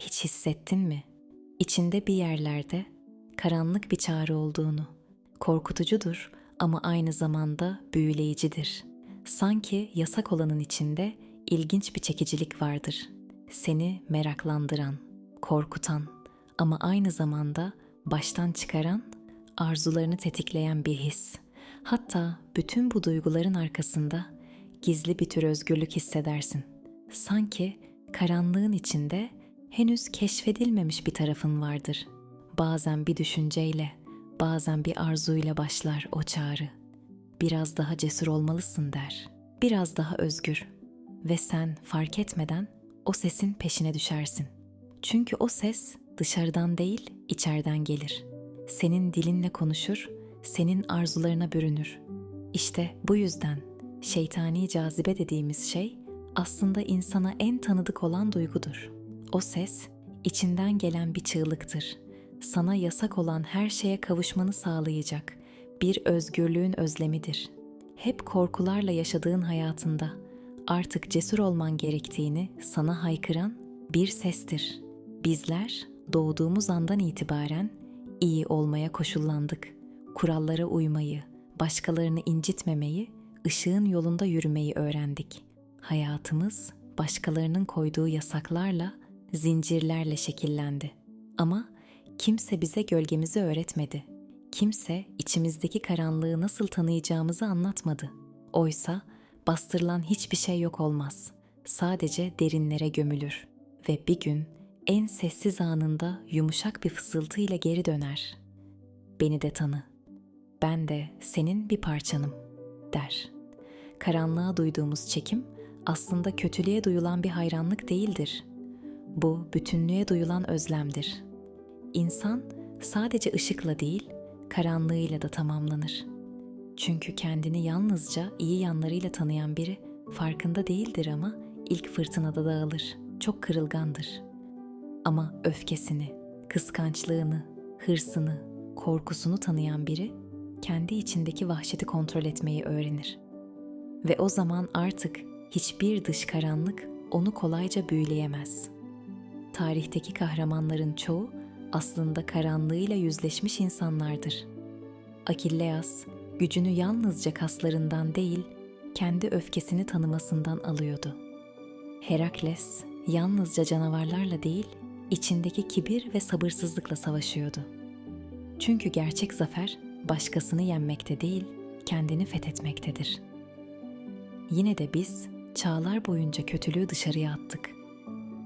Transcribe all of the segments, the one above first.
Hiç hissettin mi? İçinde bir yerlerde karanlık bir çağrı olduğunu. Korkutucudur ama aynı zamanda büyüleyicidir. Sanki yasak olanın içinde ilginç bir çekicilik vardır. Seni meraklandıran, korkutan ama aynı zamanda baştan çıkaran, arzularını tetikleyen bir his. Hatta bütün bu duyguların arkasında gizli bir tür özgürlük hissedersin. Sanki karanlığın içinde henüz keşfedilmemiş bir tarafın vardır. Bazen bir düşünceyle, bazen bir arzuyla başlar o çağrı. Biraz daha cesur olmalısın der. Biraz daha özgür. Ve sen fark etmeden o sesin peşine düşersin. Çünkü o ses dışarıdan değil, içeriden gelir. Senin dilinle konuşur, senin arzularına bürünür. İşte bu yüzden şeytani cazibe dediğimiz şey aslında insana en tanıdık olan duygudur. O ses içinden gelen bir çığlıktır. Sana yasak olan her şeye kavuşmanı sağlayacak bir özgürlüğün özlemidir. Hep korkularla yaşadığın hayatında artık cesur olman gerektiğini sana haykıran bir sestir. Bizler doğduğumuz andan itibaren iyi olmaya koşullandık. Kurallara uymayı, başkalarını incitmemeyi, ışığın yolunda yürümeyi öğrendik. Hayatımız başkalarının koyduğu yasaklarla, zincirlerle şekillendi. Ama kimse bize gölgemizi öğretmedi. Kimse içimizdeki karanlığı nasıl tanıyacağımızı anlatmadı. Oysa bastırılan hiçbir şey yok olmaz. Sadece derinlere gömülür ve bir gün en sessiz anında yumuşak bir fısıltıyla geri döner. Beni de tanı. Ben de senin bir parçanım der. Karanlığa duyduğumuz çekim aslında kötülüğe duyulan bir hayranlık değildir. Bu bütünlüğe duyulan özlemdir. İnsan sadece ışıkla değil, karanlığıyla da tamamlanır. Çünkü kendini yalnızca iyi yanlarıyla tanıyan biri farkında değildir ama ilk fırtınada dağılır. Çok kırılgandır. Ama öfkesini, kıskançlığını, hırsını, korkusunu tanıyan biri kendi içindeki vahşeti kontrol etmeyi öğrenir. Ve o zaman artık hiçbir dış karanlık onu kolayca büyüleyemez. Tarihteki kahramanların çoğu aslında karanlığıyla yüzleşmiş insanlardır. Akilleas gücünü yalnızca kaslarından değil, kendi öfkesini tanımasından alıyordu. Herakles yalnızca canavarlarla değil, içindeki kibir ve sabırsızlıkla savaşıyordu. Çünkü gerçek zafer başkasını yenmekte değil, kendini fethetmektedir. Yine de biz çağlar boyunca kötülüğü dışarıya attık.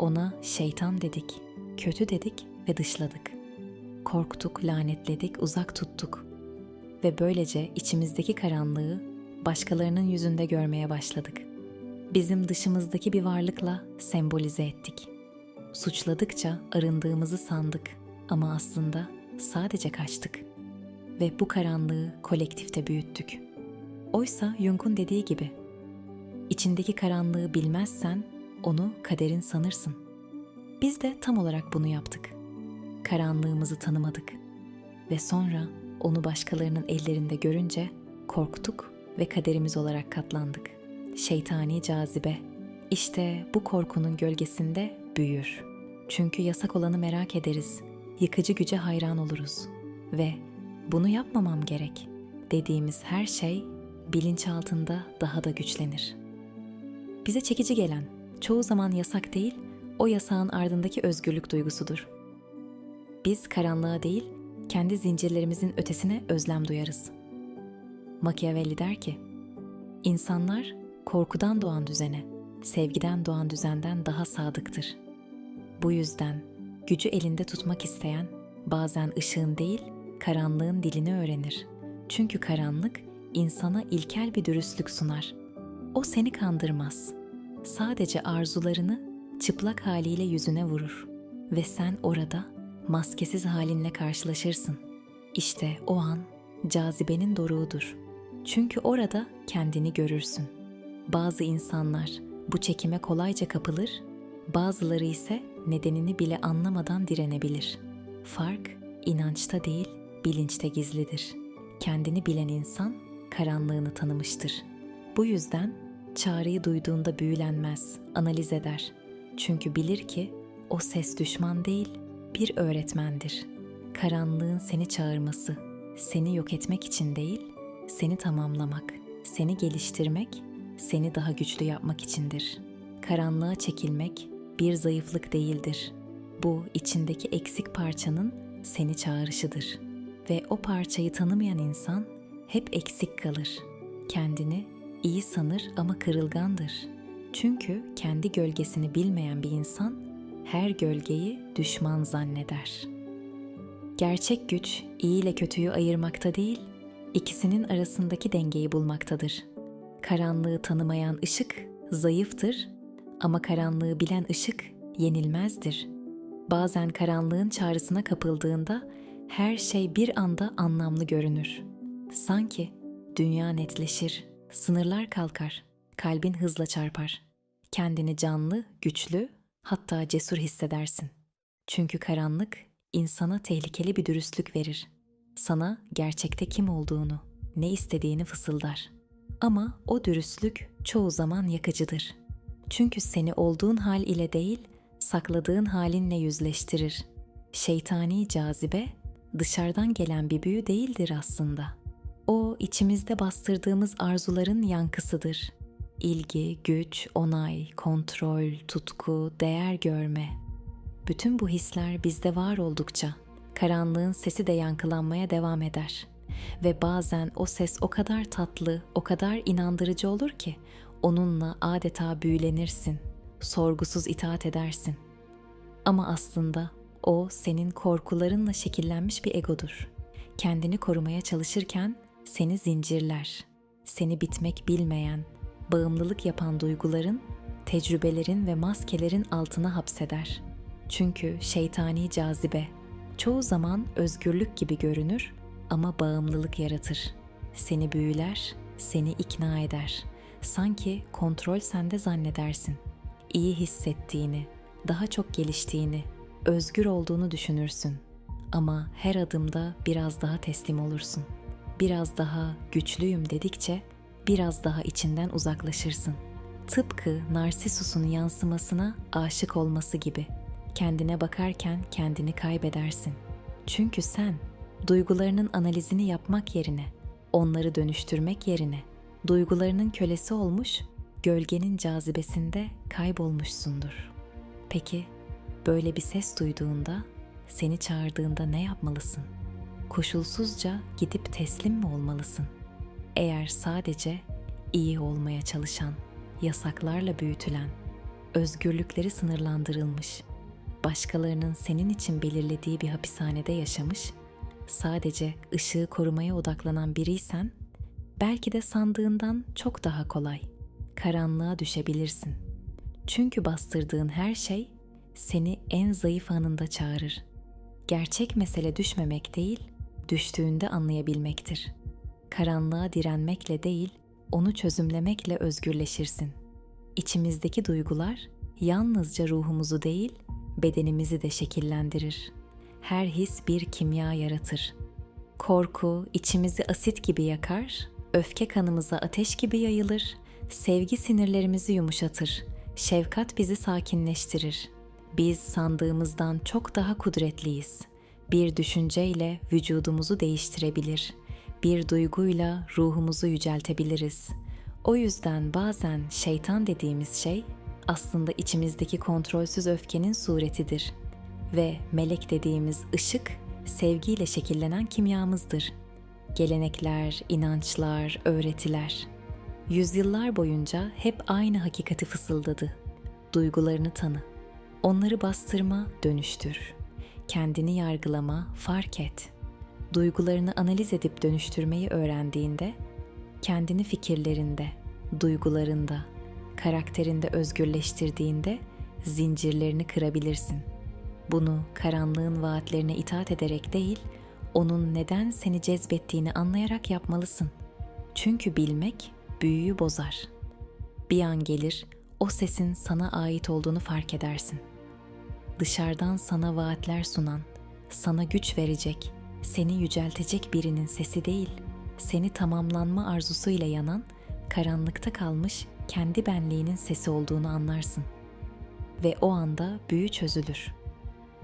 Ona şeytan dedik, kötü dedik ve dışladık. Korktuk, lanetledik, uzak tuttuk. Ve böylece içimizdeki karanlığı başkalarının yüzünde görmeye başladık. Bizim dışımızdaki bir varlıkla sembolize ettik. Suçladıkça arındığımızı sandık ama aslında sadece kaçtık. Ve bu karanlığı kolektifte büyüttük. Oysa Jung'un dediği gibi, içindeki karanlığı bilmezsen onu kaderin sanırsın. Biz de tam olarak bunu yaptık. Karanlığımızı tanımadık ve sonra onu başkalarının ellerinde görünce korktuk ve kaderimiz olarak katlandık. Şeytani cazibe. İşte bu korkunun gölgesinde büyür. Çünkü yasak olanı merak ederiz. Yıkıcı güce hayran oluruz. Ve bunu yapmamam gerek dediğimiz her şey bilinçaltında daha da güçlenir. Bize çekici gelen çoğu zaman yasak değil, o yasağın ardındaki özgürlük duygusudur. Biz karanlığa değil, kendi zincirlerimizin ötesine özlem duyarız. Machiavelli der ki, insanlar korkudan doğan düzene, sevgiden doğan düzenden daha sadıktır. Bu yüzden gücü elinde tutmak isteyen bazen ışığın değil, karanlığın dilini öğrenir. Çünkü karanlık insana ilkel bir dürüstlük sunar. O seni kandırmaz. Sadece arzularını çıplak haliyle yüzüne vurur ve sen orada maskesiz halinle karşılaşırsın. İşte o an cazibenin doruğudur. Çünkü orada kendini görürsün. Bazı insanlar bu çekime kolayca kapılır, bazıları ise nedenini bile anlamadan direnebilir. Fark inançta değil, bilinçte gizlidir. Kendini bilen insan karanlığını tanımıştır. Bu yüzden çağrıyı duyduğunda büyülenmez, analiz eder. Çünkü bilir ki O ses düşman değil, bir öğretmendir. Karanlığın seni çağırması, seni yok etmek için değil, seni tamamlamak, seni geliştirmek, seni daha güçlü yapmak içindir. Karanlığa çekilmek bir zayıflık değildir. Bu içindeki eksik parçanın seni çağrışıdır. Ve o parçayı tanımayan insan hep eksik kalır. Kendini iyi sanır ama kırılgandır. Çünkü kendi gölgesini bilmeyen bir insan her gölgeyi düşman zanneder. Gerçek güç iyi ile kötüyü ayırmakta değil, ikisinin arasındaki dengeyi bulmaktadır. Karanlığı tanımayan ışık zayıftır ama karanlığı bilen ışık yenilmezdir. Bazen karanlığın çağrısına kapıldığında her şey bir anda anlamlı görünür. Sanki dünya netleşir, sınırlar kalkar, kalbin hızla çarpar. Kendini canlı, güçlü, hatta cesur hissedersin. Çünkü karanlık insana tehlikeli bir dürüstlük verir. Sana gerçekte kim olduğunu, ne istediğini fısıldar. Ama o dürüstlük çoğu zaman yakıcıdır. Çünkü seni olduğun hal ile değil, sakladığın halinle yüzleştirir. Şeytani cazibe dışarıdan gelen bir büyü değildir aslında. O içimizde bastırdığımız arzuların yankısıdır. İlgi, güç, onay, kontrol, tutku, değer görme. Bütün bu hisler bizde var oldukça karanlığın sesi de yankılanmaya devam eder. Ve bazen o ses o kadar tatlı, o kadar inandırıcı olur ki onunla adeta büyülenirsin, sorgusuz itaat edersin. Ama aslında o senin korkularınla şekillenmiş bir egodur. Kendini korumaya çalışırken seni zincirler. Seni bitmek bilmeyen, bağımlılık yapan duyguların, tecrübelerin ve maskelerin altına hapseder. Çünkü şeytani cazibe çoğu zaman özgürlük gibi görünür ama bağımlılık yaratır. Seni büyüler, seni ikna eder. Sanki kontrol sende zannedersin. İyi hissettiğini, daha çok geliştiğini, özgür olduğunu düşünürsün. Ama her adımda biraz daha teslim olursun. Biraz daha güçlüyüm dedikçe biraz daha içinden uzaklaşırsın. Tıpkı Narsisus'un yansımasına aşık olması gibi. Kendine bakarken kendini kaybedersin. Çünkü sen duygularının analizini yapmak yerine, onları dönüştürmek yerine duygularının kölesi olmuş, gölgenin cazibesinde kaybolmuşsundur. Peki böyle bir ses duyduğunda, seni çağırdığında ne yapmalısın? Koşulsuzca gidip teslim mi olmalısın? Eğer sadece iyi olmaya çalışan, yasaklarla büyütülen, özgürlükleri sınırlandırılmış, başkalarının senin için belirlediği bir hapishanede yaşamış, sadece ışığı korumaya odaklanan biriysen, belki de sandığından çok daha kolay karanlığa düşebilirsin. Çünkü bastırdığın her şey seni en zayıf anında çağırır. Gerçek mesele düşmemek değil, düştüğünde anlayabilmektir. Karanlığa direnmekle değil, onu çözümlemekle özgürleşirsin. İçimizdeki duygular yalnızca ruhumuzu değil, bedenimizi de şekillendirir. Her his bir kimya yaratır. Korku içimizi asit gibi yakar, öfke kanımıza ateş gibi yayılır, sevgi sinirlerimizi yumuşatır, şefkat bizi sakinleştirir. Biz sandığımızdan çok daha kudretliyiz. Bir düşünceyle vücudumuzu değiştirebilir. Bir duyguyla ruhumuzu yüceltebiliriz. O yüzden bazen şeytan dediğimiz şey aslında içimizdeki kontrolsüz öfkenin suretidir ve melek dediğimiz ışık sevgiyle şekillenen kimyamızdır. Gelenekler, inançlar, öğretiler yüzyıllar boyunca hep aynı hakikati fısıldadı. Duygularını tanı. Onları bastırma, dönüştür. Kendini yargılama, fark et. Duygularını analiz edip dönüştürmeyi öğrendiğinde kendini fikirlerinde, duygularında, karakterinde özgürleştirdiğinde zincirlerini kırabilirsin. Bunu karanlığın vaatlerine itaat ederek değil, onun neden seni cezbettiğini anlayarak yapmalısın. Çünkü bilmek büyüyü bozar. Bir an gelir, o sesin sana ait olduğunu fark edersin. Dışarıdan sana vaatler sunan, sana güç verecek, seni yüceltecek birinin sesi değil, seni tamamlanma arzusuyla yanan, karanlıkta kalmış kendi benliğinin sesi olduğunu anlarsın. ve o anda büyü çözülür.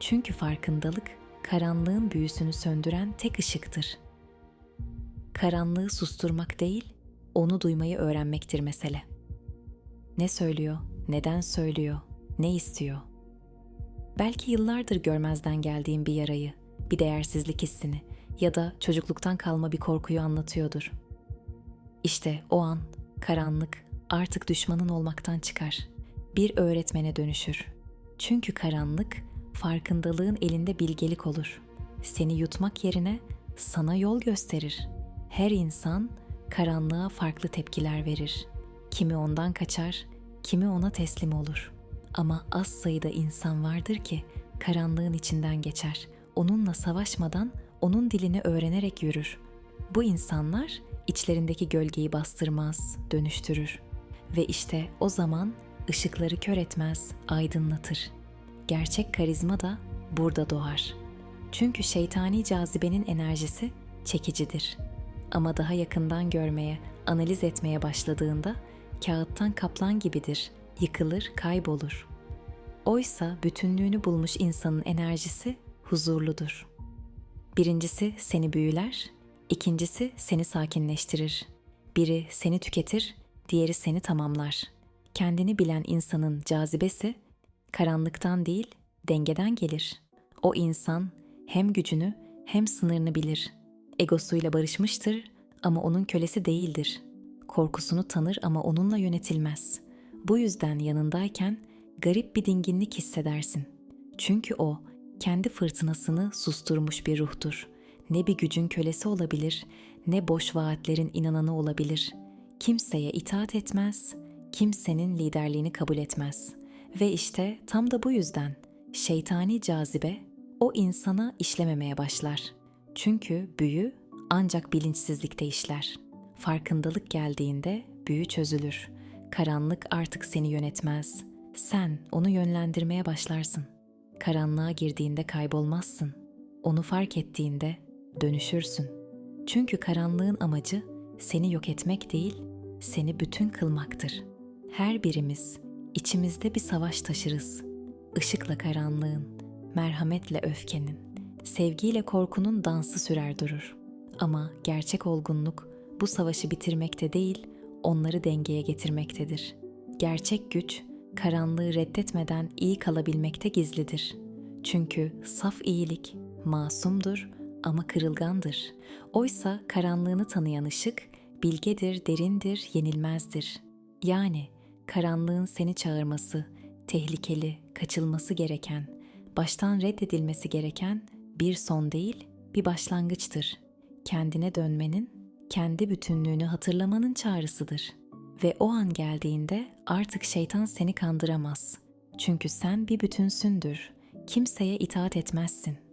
Çünkü farkındalık karanlığın büyüsünü söndüren tek ışıktır. Karanlığı susturmak değil, onu duymayı öğrenmektir mesele. Ne söylüyor, neden söylüyor, ne istiyor? Belki yıllardır görmezden geldiğin bir yarayı, bir değersizlik hissini ya da çocukluktan kalma bir korkuyu anlatıyordur. İşte o an karanlık artık düşmanın olmaktan çıkar. Bir öğretmene dönüşür. Çünkü karanlık farkındalığın elinde bilgelik olur. Seni yutmak yerine sana yol gösterir. Her insan karanlığa farklı tepkiler verir. Kimi ondan kaçar, kimi ona teslim olur. Ama az sayıda insan vardır ki karanlığın içinden geçer. Onunla savaşmadan onun dilini öğrenerek yürür. Bu insanlar içlerindeki gölgeyi bastırmaz, dönüştürür. Ve işte o zaman ışıkları kör etmez, aydınlatır. Gerçek karizma da burada doğar. Çünkü şeytani cazibenin enerjisi çekicidir. Ama daha yakından görmeye, analiz etmeye başladığında kağıttan kaplan gibidir, yıkılır, kaybolur. Oysa bütünlüğünü bulmuş insanın enerjisi huzurludur. Birincisi seni büyüler, ikincisi seni sakinleştirir. Biri seni tüketir, diğeri seni tamamlar. Kendini bilen insanın cazibesi karanlıktan değil, dengeden gelir. O insan hem gücünü hem sınırını bilir. Egosuyla barışmıştır ama onun kölesi değildir. Korkusunu tanır ama onunla yönetilmez. Bu yüzden yanındayken garip bir dinginlik hissedersin. Çünkü o kendi fırtınasını susturmuş bir ruhtur. Ne bir gücün kölesi olabilir, ne boş vaatlerin inananı olabilir. Kimseye itaat etmez, kimsenin liderliğini kabul etmez. Ve işte tam da bu yüzden şeytani cazibe o insana işlememeye başlar. Çünkü büyü ancak bilinçsizlikte işler. Farkındalık geldiğinde büyü çözülür. Karanlık artık seni yönetmez. Sen onu yönlendirmeye başlarsın. Karanlığa girdiğinde kaybolmazsın. Onu fark ettiğinde dönüşürsün. Çünkü karanlığın amacı seni yok etmek değil, seni bütün kılmaktır. Her birimiz içimizde bir savaş taşırız. Işıkla karanlığın, merhametle öfkenin, sevgiyle korkunun dansı sürer durur. Ama gerçek olgunluk bu savaşı bitirmekte değil, onları dengeye getirmektedir. Gerçek güç karanlığı reddetmeden iyi kalabilmekte gizlidir. Çünkü saf iyilik masumdur ama kırılgandır. Oysa karanlığını tanıyan ışık bilgedir, derindir, yenilmezdir. Yani karanlığın seni çağırması, tehlikeli, kaçılması gereken, baştan reddedilmesi gereken bir son değil, bir başlangıçtır. Kendine dönmenin, kendi bütünlüğünü hatırlamanın çağrısıdır. Ve o an geldiğinde artık şeytan seni kandıramaz. Çünkü sen bir bütünsündür. Kimseye itaat etmezsin.''